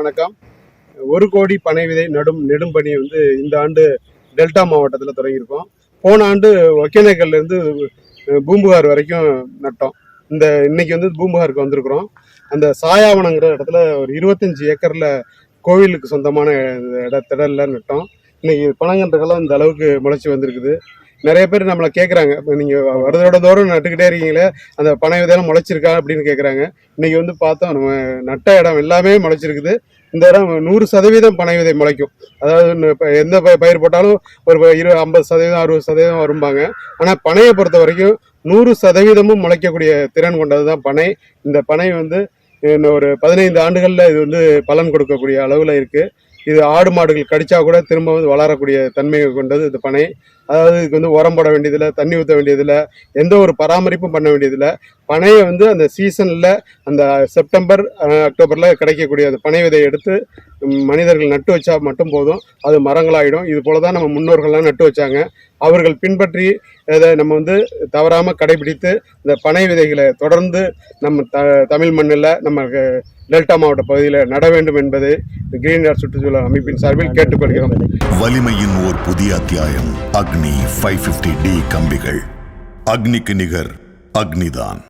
வணக்கம். ஒரு கோடி பனை விதை நடும் நெடும் பணி வந்து இந்த ஆண்டு டெல்டா மாவட்டத்தில் தொடங்கியிருக்கோம். போன ஆண்டு ஒகேனக்கல்ல இருந்து பூம்புகார் வரைக்கும் நட்டோம். இந்த இன்னைக்கு வந்து பூம்புகாருக்கு வந்திருக்கிறோம். அந்த சாயாவனங்கிற இடத்துல ஒரு இருபத்தஞ்சி ஏக்கர்ல கோவிலுக்கு சொந்தமான இட திடல்ல நட்டோம். இன்னைக்கு பனங்கன்றுகள்லாம் இந்த அளவுக்கு முளைச்சி வந்திருக்குது. நிறைய பேர் நம்மளை கேட்குறாங்க இப்போ நீங்கள் வருதோட தோறும் நட்டுக்கிட்டே இருக்கீங்களே அந்த பனை விதையெல்லாம் முளைச்சிருக்கா அப்படின்னு கேட்குறாங்க இன்றைக்கி வந்து பார்த்தோம் நம்ம நட்ட இடம் எல்லாமே முளைச்சிருக்குது. இந்த இடம் நூறு சதவீதம் பனை விதை முளைக்கும். அதாவது இப்போ எந்த ப- பயிர் போட்டாலும் ஒரு இரு ஐம்பது சதவீதம் அறுபது சதவீதம் வரும்பாங்க. ஆனால் பனையை பொறுத்த வரைக்கும் நூறு சதவீதமும் முளைக்கக்கூடிய திறன் கொண்டது தான் பனை. இந்த பனை வந்து இன்னும் ஒரு பதினைந்து ஆண்டுகளில் இது வந்து பலன் கொடுக்கக்கூடிய அளவில் இருக்குது இது ஆடு மாடுகள் கடிச்சா கூட திரும்ப வந்து வளரக்கூடிய தன்மையை கொண்டது இந்த பனை. அதாவது இதுக்கு வந்து உரம் போட வேண்டியதில்லை தண்ணி ஊற்ற வேண்டியதில்லை எந்த ஒரு பராமரிப்பும் பண்ண வேண்டியதில்லை. பனையை வந்து அந்த சீசனில் அந்த செப்டம்பர் அக்டோபரில் கிடைக்கக்கூடிய அந்த பனை விதையை எடுத்து மனிதர்கள் நட்டு வச்சா மட்டும் போதும். அது மரங்களாகிடும் இது போல தான் நம்ம முன்னோர்கள்லாம் நட்டு வச்சாங்க. அவர்கள் பின்பற்றி இதை நம்ம வந்து தவறாமல் கடைபிடித்து இந்த பனை விதைகளை தொடர்ந்து நம்ம த தமிழ் மண்ணில் நம்ம டெல்டா மாவட்ட பகுதியில் நட வேண்டும் என்பது கிரீன் சுற்றுச்சூழல் அமைப்பின் சார்பில் கேட்டுக்கொள்கிறோம். வலிமையின் ஓர் புதிய அத்தியாயம் அக்னி ஃபைவ் டி கம்பிகள். அக்னிக்கு நிகர் அக்னிதான்.